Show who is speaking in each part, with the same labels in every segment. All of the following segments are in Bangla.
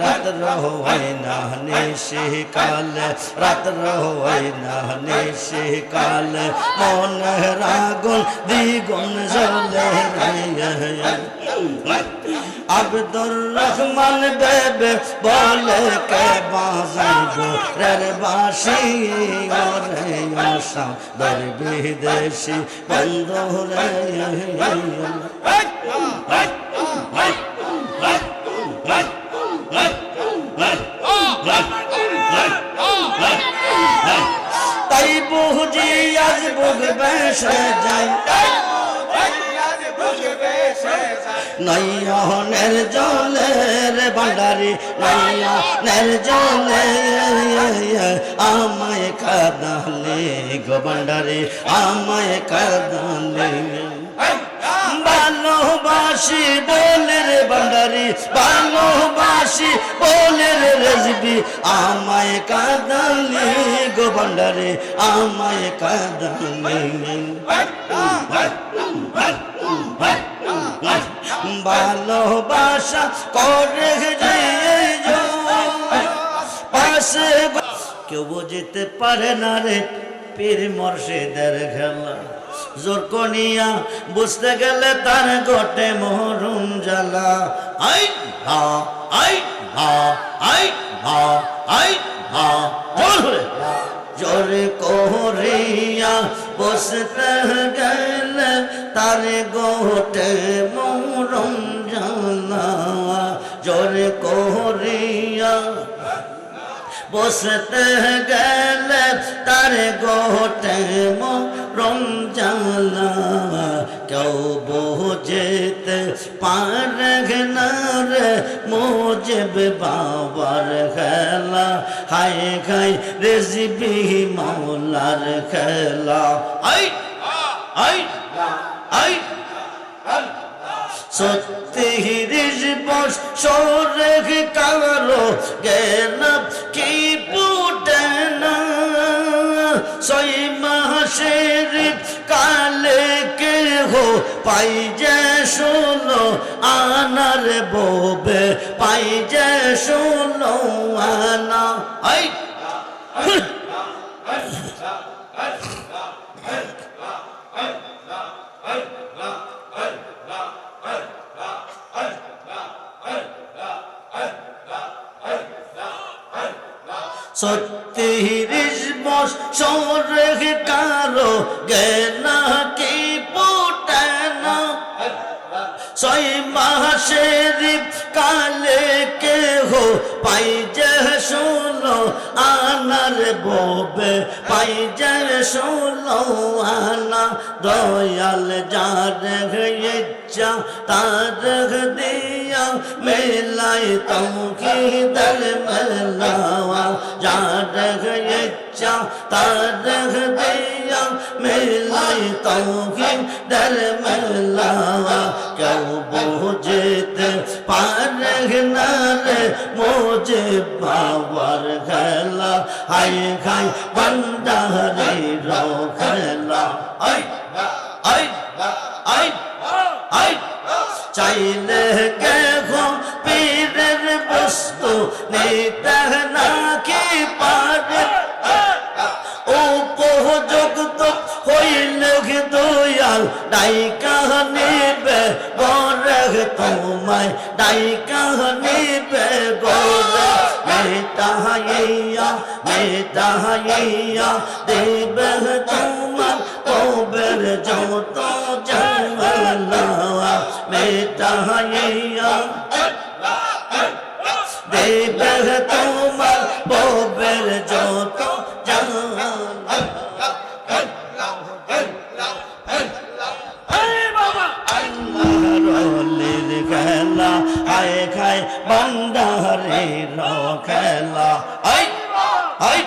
Speaker 1: রাত্র হয় না নিশি কালে রাত্র হয় না নিশি কালে মন রাগুন, দ্বিগুণ জ্বলে আব্দুর রহমান বেবে বলে কে বাজাইব? রের বাসি ওরে আশা, দের বিদেশি বন্ধু রে। আজ বুক বেসে যাই নয়নের জলের ভান্ডারি নয়নের জলে আমায় কাদালে গো ভান্ডারি আমায় কাদালে। ভালোবাসি বলে রে ভান্ডারি ভালোবাসি বলে রে রেজবি। আমায় কাদালে গো ভান্ডারি আমায় কাদালে। ভালোবাসা করে পাশে কেউ বুঝতে পারে না রে। পীর মর্শিদের খেলা। জোর কনিয়া বুঝতে গেলে তার গোটে মহরুম জ্বালা। আই হা আই হা আই হা আই হা জোরে কোহরিয়া বসতে গেলে তার গোটে মরম জানা জোরে কোহরিয়া বসতে গেলে তার গোটে মরম জানা কেউ বোঝেতে পারে না রে মোজেব বাবার খেলা। হায় খাই রেজিবি মাওলার খেলা। আই আই আই। সত্যি হিরিস বস সরেখ পাই যে শোনো আনার বোবে, পাই যে শোনো আনা। আই সত্যি হিরিস বস সরেখ কারও জ্ঞান মাসের কালে কে হো পাই যে শোনো, আনার বোবে পাই যে শোনো, আনা দয়াল যার ইচ্ছা তার দিয়া মেলাই তমকি দল মেলাওয়া, যার ইচ্ছা তার দিয়া মেলাই তমকি দল মেলাওয়া কেউ বুঝতে পারে না রে মোজে বাবার খেলা হাই খাই বন্দারে রো খেলা আই আই আই আই চাইলে ডাইকা নেবে গোরখ তোমায় ডাইকা নেবে গোরখ মেহতা হাইয়া মেহতা হাইয়া দেবে তোমার তোবের যত জন্ম নেহতা হাইয়া আই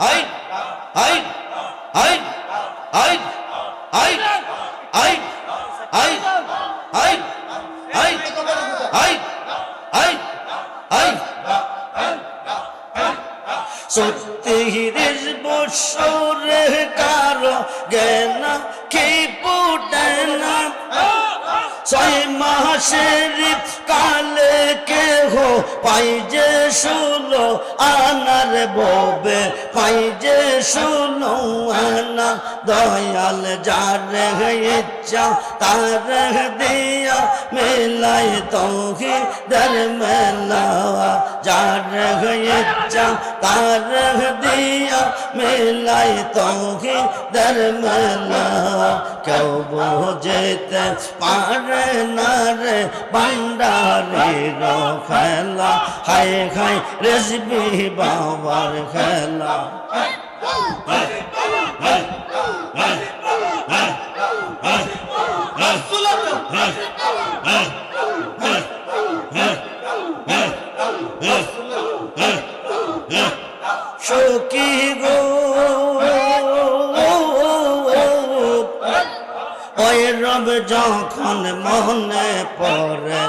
Speaker 1: আই যে শুলো আনার ববে। পাই যে শুলো আনা দয়াল যার ইচ্ছা, তার দিয়া মেলাই তোহি দর মেলা যার ইচ্ছা, তার দিয়া মেলাই তোহি দর মেলা কেউ বুঝতে পারে না রে ভান্ডারি খেলা, হায় হায় রেসিপি বাবার খেলা। যখন মনে পরে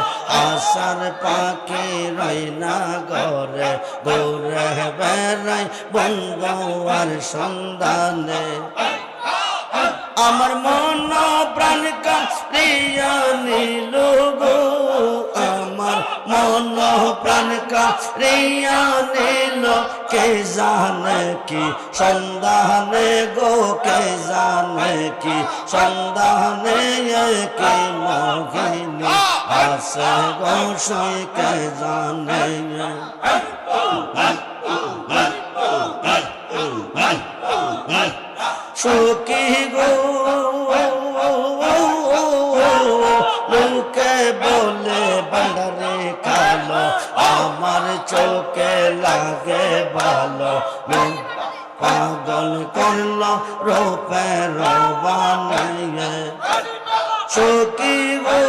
Speaker 1: আসার পাখি রই না ঘরে দৌড়ে বেড়াই বঙ্গার সন্ধানে। আমার মন প্রাণ কাছ নীল গো। মন প্রাণ কারিয়া নীল, কে জানে কি সন্ধানে গো, কে জানে কি সন্ধানে কি মহিনী আসে গো, সই কে জানে সুখী চোখে লাগে ভালো। পাগল করল রূপে সুখী গো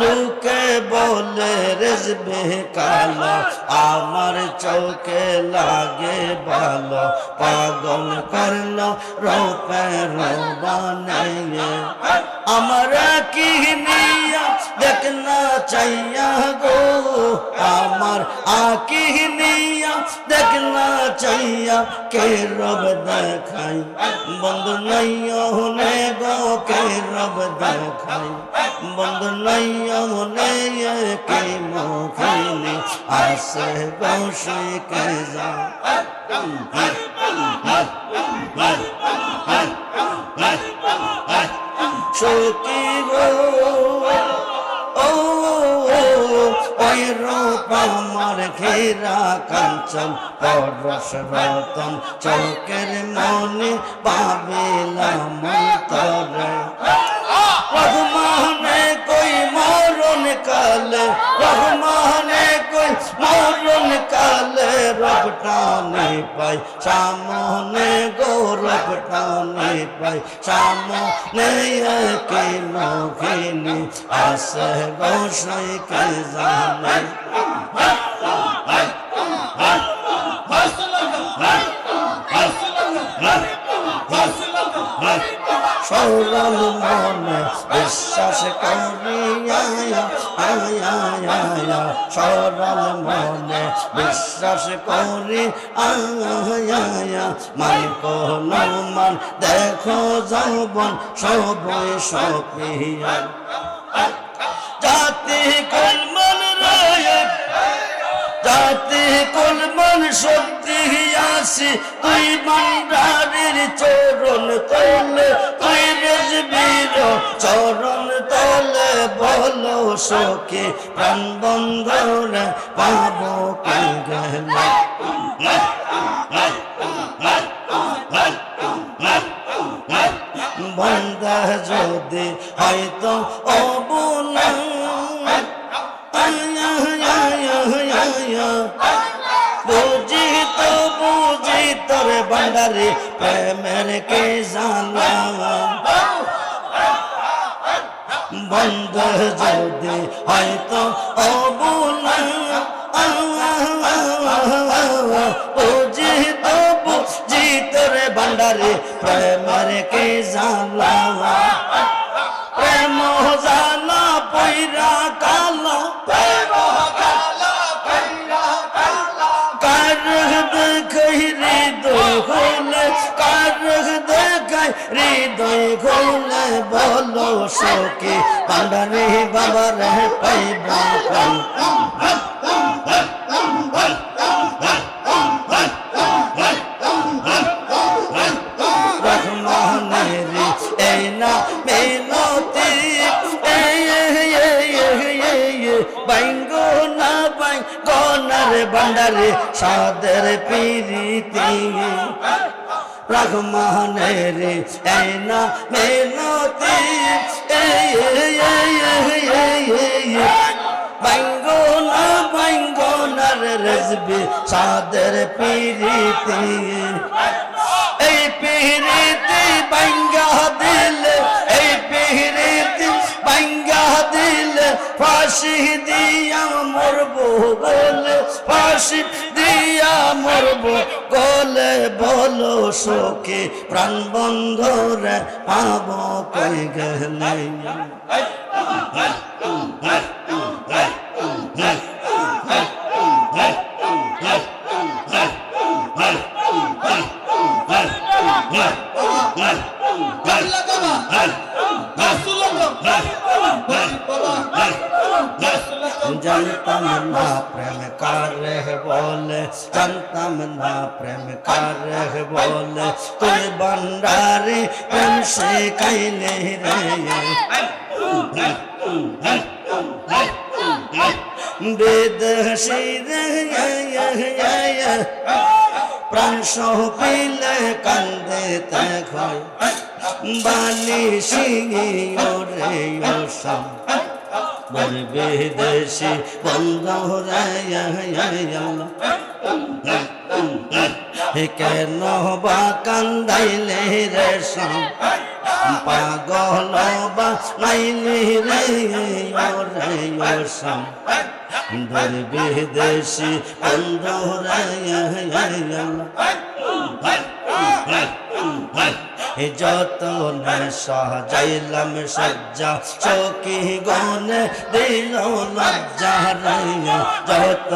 Speaker 1: লোকে বলে রেজবে কালো। আমার চোখে লাগে ভালো। পাগল করল রূপে রবানিয়ে আমার কি নিয়া দেখনা চাইয়া গো আমার আকি নিয়া দেখনা চাইয়া কে রব দেখাই বন্ধু নাই হলে গো কে রব দেখাই বন্ধু নাই হলে কে মুখিনি আসে বসে কে যা সখী গো ও ওই রূপ আমার ঘেরা কাঞ্চন পরশ রতন চৌকের মনে পাবিলাম তরে রহমানে কই মরণ কাল রহমানে মরণ কালে রবটানে পাই, সামনে গো রবটানে পাই, সামনে কে মখিনী আসে গোসাই কে জানে? মনে বিশ্বাস করি আয়া আয়া আয়া মনে বিশ্বাস আয়া আয়া মান মান দেখো যৌবন সবই সপিয়া জাতি রায় জাতি কলমন সত্যি আসি তুই মান্ডারের চরণ তলে তুই রেজবীর চরণ তলে বলো সখী, প্রাণ বন্ধরে পাবো কে গেলে। বন্ধা যদি হয়তো অবনা তোরে ভান্ডারে, প্রেমের কে জানা বন্ধ যদি হয়তো তো বুঝি তোরে ভান্ডারে, প্রেমের কে জানা এই বাইঙ্গো না বাইঙ্গো না রে ভান্ডারে সাদের পিরিতি। রহমানের এই না মিনতি বাইঙ্গো না বাইঙ্গো না রেজবি সাদের পিরিতি। এই পিরিতি বাইঙ্গা দিলে ফাঁসি দিয়া মরব বলে ফাঁসি দিয়া মরব গলে বলো শোকে প্রাণ বন্ধরে পাব কই গেলে প্রাণ সহ পিলে কান্দে তখন বালি সিংহ রে ওসম বল বিদেশি বন্ধ কেন বা কান্দাইলে রে সম? পাগল বা নাইলে রে ওরে ওসম দর বিদেশি বন্ধ যত সাজাইলাম সজ্জা, চৌকি গনে দিল লজ্জা রাইয়া যত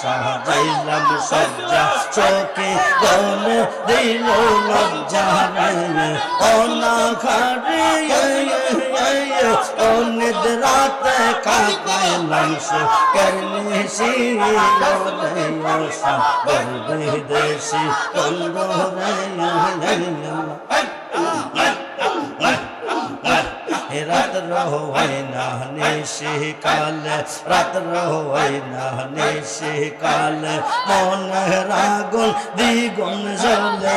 Speaker 1: সাজাইলাম সজ্জা, চৌকি গনে দিল লজ্জা রাইয়া অনা খাড়ে অনিদ রাতে কাকাইলাম সে করনি সি বিদেশি বন্ধ রে রাত রোয় না নিশি কাল রাত রোয় না নিশি কাল মন রাগুন দ্বিগুণ জ্বলে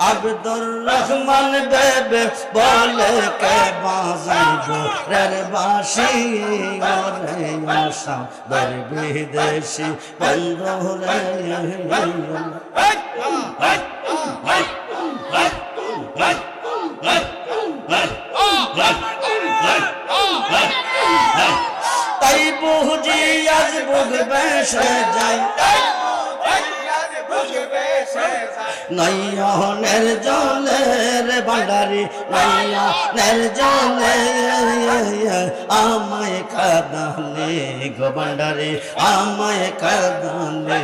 Speaker 1: আব্দুর রহমান বেবে বলে কে বাজাইব রের বাসি ওরে আসাম দর বিদেশি বন্ধু রে তাই বুঝি আজ বুঝবে সে যাই নয়নের জলের ভান্ডারি নয়নের জলে আমায় কাদালে গো ভান্ডারি, আমায় কাদালে।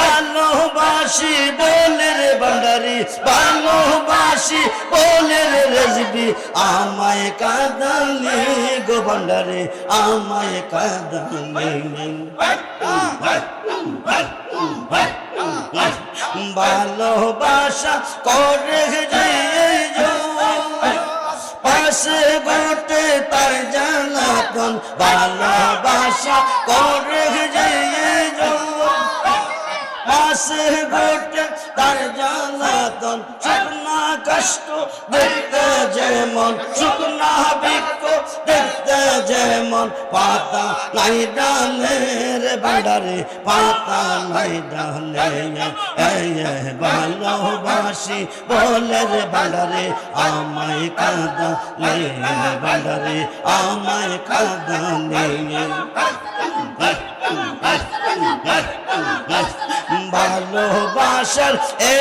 Speaker 1: ভালোবাসি বলে রে ভান্ডারি, ভালোবাসি বলে রে রেজবি আমায় কাদালে গো ভান্ডারি, আমায় কাদালে। ভালোবাসা করে পাশে গোটে তার জ্বালাতন ভালোবাসা করে পাশে গোটে তার জ্বালাতন শুকনা কষ্ট, দেখতে যেমন শুকনা বিক্ষ, দেখতে যেমন পাতা নাই ডালের বান্ডারে পাতা নাই ডালে ভালোবাসি বলে রে বান্ডারে আমায় কাদা লে বান্ডারে আমায় কাদা লে ভালোবাসার এ